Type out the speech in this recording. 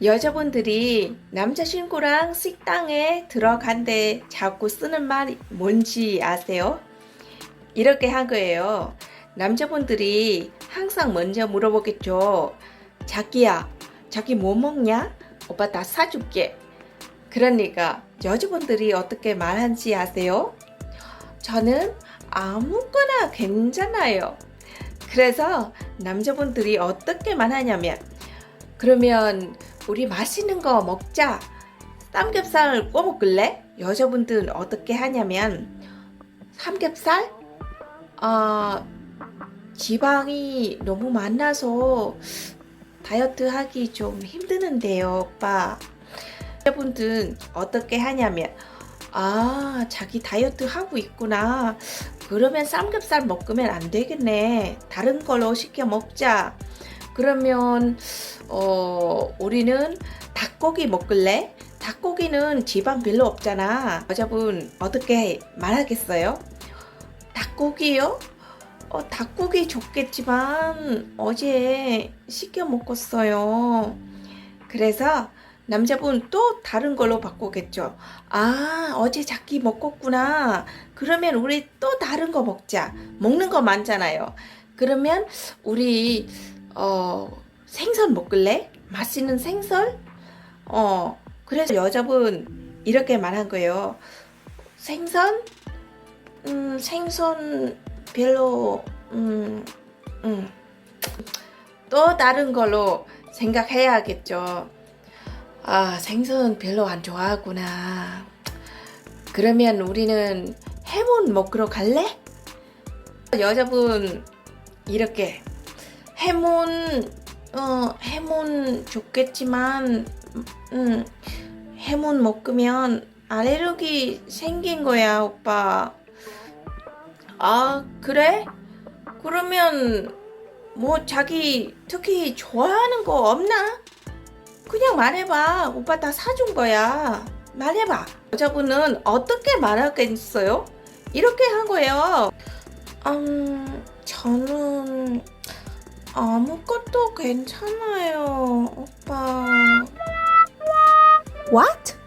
여자분들이 남자친구랑 식당에 들어간데 자꾸 쓰는 말이 뭔지 아세요? 이렇게 한 거예요. 남자분들이 항상 먼저 물어보겠죠. 자기야, 자기 뭐 먹냐? 오빠 다 사줄게. 그러니까 여자분들이 어떻게 말하는지 아세요? 저는 아무거나 괜찮아요. 그래서 남자분들이 어떻게 말하냐면 그러면 우리 맛있는 거 먹자. 삼겹살 구워 먹을래? 여자분들은 어떻게 하냐면 삼겹살? 아 지방이 너무 많아서 다이어트 하기 좀 힘드는데요, 오빠. 여자분들은 어떻게 하냐면 아 자기 다이어트 하고 있구나. 그러면 삼겹살 먹으면 안 되겠네. 다른 걸로 시켜 먹자. 그러면 어 우리는 닭고기 먹을래? 닭고기는 지방 별로 없잖아. 여자분 어떻게 말하겠어요? 닭고기요? 어, 닭고기 좋겠지만 어제 시켜 먹었어요. 그래서 남자분 또 다른 걸로 바꾸겠죠. 아, 어제 자기 먹었구나. 그러면 우리 또 다른 거 먹자. 먹는 거 많잖아요. 그러면 우리 어, 생선 먹을래? 맛있는 생선? 어, 그래서 여자분 이렇게 말한 거예요. 생선? 음, 생선 별로, 음, 음. 또 다른 걸로 생각해야겠죠. 아, 생선 별로 안 좋아하구나. 그러면 우리는 해문 먹으러 갈래? 여자분 이렇게 해문 어 해문 좋겠지만 음 해문 먹으면 알레르기 생긴 거야 오빠. 아 그래? 그러면 뭐 자기 특히 좋아하는 거 없나? 그냥 말해봐. 오빠 다 사준 거야. 말해봐. 여자분은 어떻게 말하겠어요? 이렇게 한 거예요. 음 저는 아무것도 괜찮아요, 오빠. What?